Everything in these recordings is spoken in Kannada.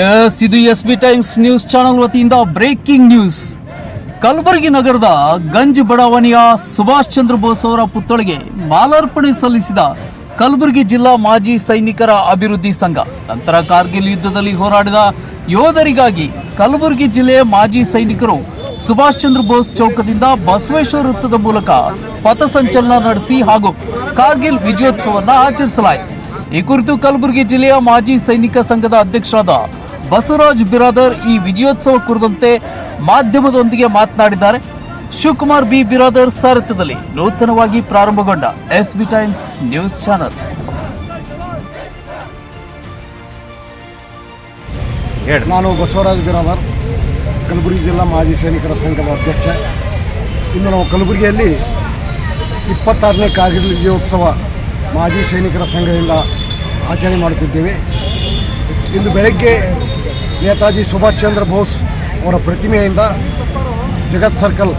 ಎಸ್ ಇದು S B Times news channel ವತಿಯಿಂದ ಬ್ರೇಕಿಂಗ್ ನ್ಯೂಸ್ ಕಲಬುರಗಿ ನಗರದ ಗಂಜ್ ಬಡಾವಣೆಯ ಸುಭಾಷ್ ಚಂದ್ರ ಬೋಸ್ ಅವರ ಪುತ್ಥಳಿಗೆ ಮಾಲಾರ್ಪಣೆ ಸಲ್ಲಿಸಿದ ಕಲಬುರಗಿ ಜಿಲ್ಲಾ ಮಾಜಿ ಸೈನಿಕರ ಅಭಿವೃದ್ಧಿ ಸಂಘ. ನಂತರ ಕಾರ್ಗಿಲ್ ಯುದ್ಧದಲ್ಲಿ ಹೋರಾಡಿದ ಯೋಧರಿಗಾಗಿ ಕಲಬುರಗಿ ಜಿಲ್ಲೆಯ ಮಾಜಿ ಸೈನಿಕರು ಸುಭಾಷ್ ಚಂದ್ರ ಬೋಸ್ ಚೌಕದಿಂದ ಬಸವೇಶ್ವರ ವೃತ್ತದ ಮೂಲಕ ಪಥಸಂಚಲನ ನಡೆಸಿ ಹಾಗೂ ಕಾರ್ಗಿಲ್ ವಿಜಯೋತ್ಸವವನ್ನು ಆಚರಿಸಲಾಯಿತು. ಈ ಕುರಿತು ಕಲಬುರಗಿ ಜಿಲ್ಲೆಯ ಮಾಜಿ ಸೈನಿಕ ಸಂಘದ ಅಧ್ಯಕ್ಷರಾದ ಬಸವರಾಜ್ ಬಿರಾದರ್ ಈ ವಿಜಯೋತ್ಸವ ಕುರಿತಂತೆ ಮಾಧ್ಯಮದೊಂದಿಗೆ ಮಾತನಾಡಿದ್ದಾರೆ. ಶಿವಕುಮಾರ್ ಬಿ. ಬಿರಾದರ್ ಸಾರಥ್ಯದಲ್ಲಿ ನೂತನವಾಗಿ ಪ್ರಾರಂಭಗೊಂಡ S B Times news channel. ನಾನು ಬಸವರಾಜ್ ಬಿರಾದರ್ ಕಲಬುರಗಿ ಜಿಲ್ಲಾ ಮಾಜಿ ಸೈನಿಕರ ಸಂಘದ ಅಧ್ಯಕ್ಷ. ಇಂದು ನಾವು ಕಲಬುರಗಿಯಲ್ಲಿ ಇಪ್ಪತ್ತಾರನೇ ಕಾರ್ಗಿಲ್ ವಿಜಯೋತ್ಸವ ಮಾಜಿ ಸೈನಿಕರ ಸಂಘದಿಂದ ಆಚರಣೆ ಮಾಡುತ್ತಿದ್ದೇವೆ. ಇಂದು ಬೆಳಗ್ಗೆ ನೇತಾಜಿ ಸುಭಾಷ್ ಚಂದ್ರ ಬೋಸ್ ಅವರ ಪ್ರತಿಮೆಯಿಂದ ಜಗತ್ ಸರ್ಕಲ್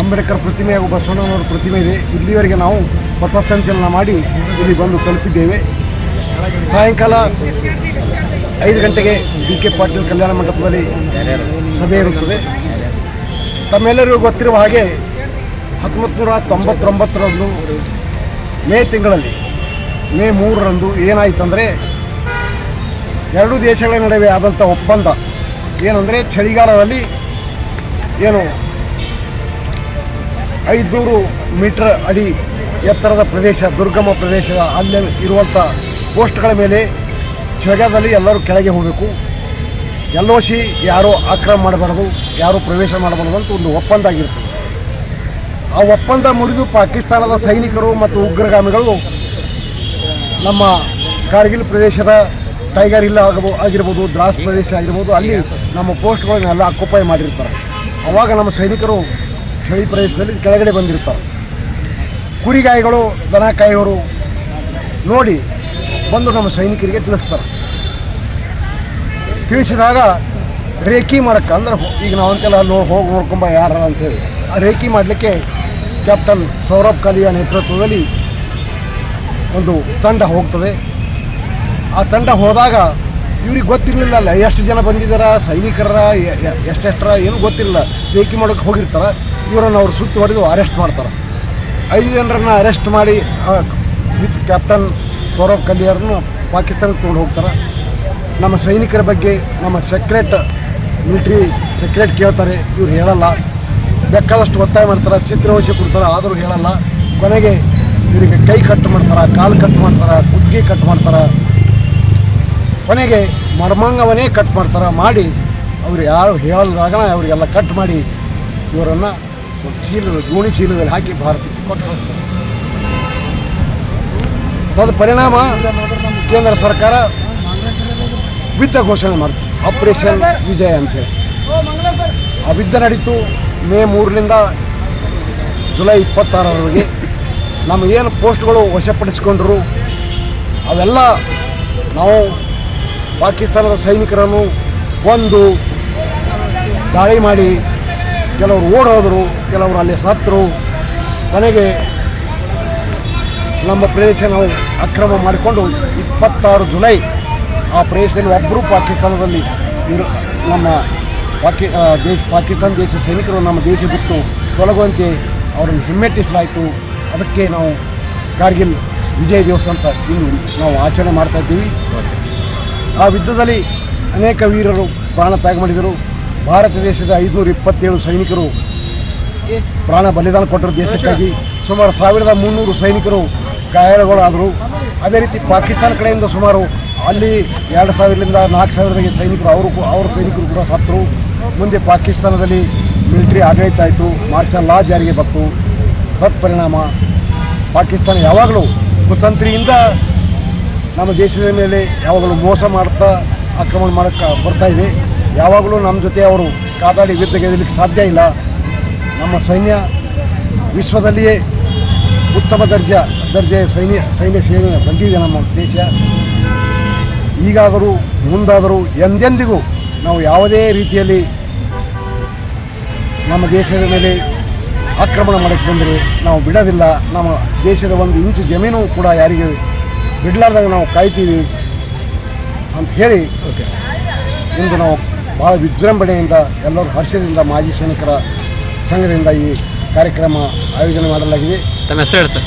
ಅಂಬೇಡ್ಕರ್ ಪ್ರತಿಮೆ ಹಾಗೂ ಬಸವಣ್ಣನವರ ಪ್ರತಿಮೆ ಇದೆ. ಇಲ್ಲಿವರೆಗೆ ನಾವು ಪಥಸಂಚಲನ ಮಾಡಿ ಇಲ್ಲಿ ಬಂದು ತಲುಪಿದ್ದೇವೆ. ಸಾಯಂಕಾಲ ಐದು ಗಂಟೆಗೆ ಡಿ ಕೆ ಪಾಟೀಲ್ ಕಲ್ಯಾಣ ಮಂಟಪದಲ್ಲಿ ಸಭೆ ಇರುತ್ತದೆ. ತಮ್ಮೆಲ್ಲರಿಗೂ ಗೊತ್ತಿರುವ ಹಾಗೆ ಹತ್ತೊಂಬತ್ತು ನೂರ ತೊಂಬತ್ತೊಂಬತ್ತರಂದು ಮೇ ತಿಂಗಳಲ್ಲಿ, ಮೇ ಮೂರರಂದು ಏನಾಯಿತಂದರೆ ಎರಡು ದೇಶಗಳ ನಡುವೆ ಆದಂಥ ಒಪ್ಪಂದ ಏನಂದರೆ ಚಳಿಗಾಲದಲ್ಲಿ ಏನು ಐದುನೂರು ಮೀಟರ್ ಅಡಿ ಎತ್ತರದ ಪ್ರದೇಶ, ದುರ್ಗಮ ಪ್ರದೇಶದ ಅಲ್ಲಿ ಇರುವಂಥ ಪೋಸ್ಟ್ಗಳ ಮೇಲೆ ಚಳಿಗಾಲದಲ್ಲಿ ಎಲ್ಲರೂ ಕೆಳಗೆ ಹೋಗಬೇಕು. ಎಲ್ಲೋಶಿ ಯಾರೂ ಆಕ್ರಮ ಮಾಡಬಾರ್ದು, ಯಾರೂ ಪ್ರವೇಶ ಮಾಡಬಾರ್ದು ಅಂತ ಒಂದು ಒಪ್ಪಂದ ಆಗಿರ್ತದೆ ಆ ಒಪ್ಪಂದ ಮುರಿದು ಪಾಕಿಸ್ತಾನದ ಸೈನಿಕರು ಮತ್ತು ಉಗ್ರಗಾಮಿಗಳು ನಮ್ಮ ಕಾರ್ಗಿಲ್ ಪ್ರದೇಶದ ಟೈಗರ್ ಇಲ್ಲ ಆಗಬೋ, ಆಗಿರ್ಬೋದು, ದ್ರಾಸ್ ಪ್ರದೇಶ ಆಗಿರ್ಬೋದು, ಅಲ್ಲಿ ನಮ್ಮ ಪೋಸ್ಟ್ಗಳನ್ನೆಲ್ಲ ಅಕ್ಯುಪೈ ಮಾಡಿರ್ತಾರೆ. ಆವಾಗ ನಮ್ಮ ಸೈನಿಕರು ಚಳಿ ಪ್ರದೇಶದಲ್ಲಿ ಕೆಳಗಡೆ ಬಂದಿರ್ತಾರೆ. ಕುರಿಗಾಯಿಗಳು ದನ ನೋಡಿ ಬಂದು ನಮ್ಮ ಸೈನಿಕರಿಗೆ ತಿಳಿಸ್ತಾರೆ. ತಿಳಿಸಿದಾಗ ರೇಖಿ ಮಾಡಕ್ಕೆ, ಅಂದ್ರೆ ಈಗ ನಾವಂತೆಲ್ಲ ಅಲ್ಲಿ ಹೋಗಿ ನೋಡ್ಕೊಂಬ ಯಾರ ಅಂತೇಳಿ, ಆ ರೇಖಿ ಮಾಡಲಿಕ್ಕೆ ಕ್ಯಾಪ್ಟನ್ ಸೌರಭ್ ಕಲಿಯ ನೇತೃತ್ವದಲ್ಲಿ ಒಂದು ತಂಡ ಹೋಗ್ತದೆ. ಆ ತಂಡ ಹೋದಾಗ ಇವ್ರಿಗೆ ಗೊತ್ತಿರಲಿಲ್ಲ ಎಷ್ಟು ಜನ ಬಂದಿದ್ದಾರ ಸೈನಿಕರ ಎಷ್ಟೆಷ್ಟರ, ಏನು ಗೊತ್ತಿರಲಿಲ್ಲ. ರೇಖಿ ಮಾಡೋಕೆ ಹೋಗಿರ್ತಾರೆ, ಇವರನ್ನು ಅವ್ರು ಸುತ್ತು ಅರೆಸ್ಟ್ ಮಾಡ್ತಾರೆ. ಐದು ಜನರನ್ನು ಅರೆಸ್ಟ್ ಮಾಡಿ ವಿತ್ ಕ್ಯಾಪ್ಟನ್ ಸೌರವ್ ಕಲಿಯರನ್ನು ಪಾಕಿಸ್ತಾನಕ್ಕೆ ತೊಗೊಂಡು ಹೋಗ್ತಾರೆ. ನಮ್ಮ ಸೈನಿಕರ ಬಗ್ಗೆ ನಮ್ಮ ಸೆಕ್ರೆಟ್ ಮಿಲಿಟ್ರಿ ಸೆಕ್ರೆಟ್ ಕೇಳ್ತಾರೆ, ಇವ್ರು ಹೇಳಲ್ಲ. ಬೇಕಾದಷ್ಟು ಒತ್ತಾಯ ಮಾಡ್ತಾರೆ, ಚಿತ್ರವಹಿಸಿ ಕೊಡ್ತಾರೆ, ಆದರೂ ಹೇಳಲ್ಲ. ಕೊನೆಗೆ ಇವರಿಗೆ ಕೈ ಕಟ್ ಮಾಡ್ತಾರೆ, ಕಾಲು ಕಟ್ ಮಾಡ್ತಾರೆ ಕುತ್ತಿಗೆ ಕಟ್ ಮಾಡ್ತಾರೆ. ಕೊನೆಗೆ ಮರ್ಮಾಂಗವನ್ನೇ ಕಟ್ ಮಾಡ್ತಾರೆ, ಮಾಡಿ ಅವ್ರು ಯಾರು ಹೇಳದಾಗ ಅವರಿಗೆಲ್ಲ ಕಟ್ ಮಾಡಿ ಇವರನ್ನು ಚೀಲದ ಗೋಣಿ ಚೀಲದಲ್ಲಿ ಹಾಕಿ ಭಾರತಕ್ಕೆ ಕೊಟ್ಟು ಕಳಿಸ್ತಾರೆ. ಅದರ ಪರಿಣಾಮ ಕೇಂದ್ರ ಸರ್ಕಾರ ವಿದ್ಯ ಘೋಷಣೆ ಮಾಡ್ತು. ಆಪರೇಷನ್ ವಿಜಯ ಅಂತೇಳಿ ಆ ವಿದ್ಯೆ ನಡೀತು ಮೇ ಮೂರರಿಂದ ಜುಲೈ ಇಪ್ಪತ್ತಾರರವರೆಗೆ. ನಮ್ಮ ಏನು ಪೋಸ್ಟ್ಗಳು ವಶಪಡಿಸಿಕೊಂಡ್ರು, ಅವೆಲ್ಲ ನಾವು ಪಾಕಿಸ್ತಾನದ ಸೈನಿಕರನ್ನು ಒಂದು ದಾಳಿ ಮಾಡಿ ಕೆಲವರು ಓಡೋದರು, ಕೆಲವರು ಅಲ್ಲಿ ಸತ್ತರು. ಕೊನೆಗೆ ನಮ್ಮ ಪ್ರದೇಶ ನಾವು ಅಕ್ರಮ ಮಾಡಿಕೊಂಡು ಇಪ್ಪತ್ತಾರು ಜುಲೈ ಆ ಪ್ರದೇಶದಲ್ಲಿ ಒಬ್ಬರು ಪಾಕಿಸ್ತಾನದಲ್ಲಿ ನಮ್ಮ ಪಾಕಿ ದೇಶ ಪಾಕಿಸ್ತಾನ ದೇಶ ಸೈನಿಕರು ನಮ್ಮ ದೇಶ ಬಿಟ್ಟು ತೊಲಗುವಂತೆ ಅವರನ್ನು ಹಿಮ್ಮೆಟ್ಟಿಸಲಾಯಿತು. ಅದಕ್ಕೆ ನಾವು ಕಾರ್ಗಿಲ್ ವಿಜಯ ದಿವಸ ಅಂತ ಇಂದು ನಾವು ಆಚರಣೆ ಮಾಡ್ತಾ ಇದ್ದೀವಿ. ಆ ಯುದ್ಧದಲ್ಲಿ ಅನೇಕ ವೀರರು ಪ್ರಾಣ ತ್ಯಾಗ ಮಾಡಿದರು. ಭಾರತ ದೇಶದ ಐದುನೂರ ಇಪ್ಪತ್ತೇಳು ಸೈನಿಕರು ಪ್ರಾಣ ಬಲಿದಾನ ಕೊಟ್ಟರು ದೇಶಕ್ಕಾಗಿ. ಸುಮಾರು ಸಾವಿರದ ಮುನ್ನೂರು ಸೈನಿಕರು ಗಾಯಾಳುಗಳಾದರು ಅದೇ ರೀತಿ ಪಾಕಿಸ್ತಾನ ಕಡೆಯಿಂದ ಸುಮಾರು ಅಲ್ಲಿ ಎರಡು ಸಾವಿರದಿಂದ ನಾಲ್ಕು ಸಾವಿರದಾಗೆ ಸೈನಿಕರು ಅವರು ಅವರ ಸೈನಿಕರು ಕೂಡ ಸತ್ತರು ಮುಂದೆ ಪಾಕಿಸ್ತಾನದಲ್ಲಿ ಮಿಲಿಟ್ರಿ ಆಡಳಿತ ಆಯಿತು. ಮಾರ್ಷಲ್ ಲಾ ಜಾರಿಗೆ ಬಂತು. ತತ್ಪರಿಣಾಮ. ಪಾಕಿಸ್ತಾನ ಯಾವಾಗಲೂ ಕುತಂತ್ರಿಯಿಂದ ನಮ್ಮ ದೇಶದ ಮೇಲೆ ಯಾವಾಗಲೂ ಮೋಸ ಮಾಡ್ತಾ ಆಕ್ರಮಣ ಮಾಡೋಕ್ಕೆ ಬರ್ತಾ ಇದೆ. ಯಾವಾಗಲೂ ನಮ್ಮ ಜೊತೆ ಅವರು ಕಾದಾಡಿ ಗೆಲ್ಲಲಿಕ್ಕೆ ಸಾಧ್ಯ ಇಲ್ಲ. ನಮ್ಮ ಸೈನ್ಯ ವಿಶ್ವದಲ್ಲಿಯೇ ಉತ್ತಮ ದರ್ಜೆ ದರ್ಜೆಯ ಸೈನ್ಯ ಸೈನ್ಯ ಸೇವೆ ಬಂದಿದೆ ನಮ್ಮ ದೇಶ. ಈಗಾದರೂ ಮುಂದಾದರೂ ಎಂದೆಂದಿಗೂ ನಾವು ಯಾವುದೇ ರೀತಿಯಲ್ಲಿ ನಮ್ಮ ದೇಶದ ಮೇಲೆ ಆಕ್ರಮಣ ಮಾಡೋಕ್ಕೆ ಬಂದರೆ ನಾವು ಬಿಡೋದಿಲ್ಲ. ನಮ್ಮ ದೇಶದ ಒಂದು ಇಂಚು ಜಮೀನು ಕೂಡ ಯಾರಿಗೆ ಬಿಡಲಾರ್ದಾಗ ನಾವು ಕಾಯ್ತೀವಿ ಅಂತ ಹೇಳಿ ಇಂದು ನಾವು ಭಾಳ ವಿಜೃಂಭಣೆಯಿಂದ ಎಲ್ಲರೂ ಹರ್ಷದಿಂದ ಮಾಜಿ ಸೈನಿಕರ ಸಂಘದಿಂದ ಈ ಕಾರ್ಯಕ್ರಮ ಆಯೋಜನೆ ಮಾಡಲಾಗಿದೆ. ತಮ್ಮ ಹೆಸರು ಹೇಳಿ ಸರ್.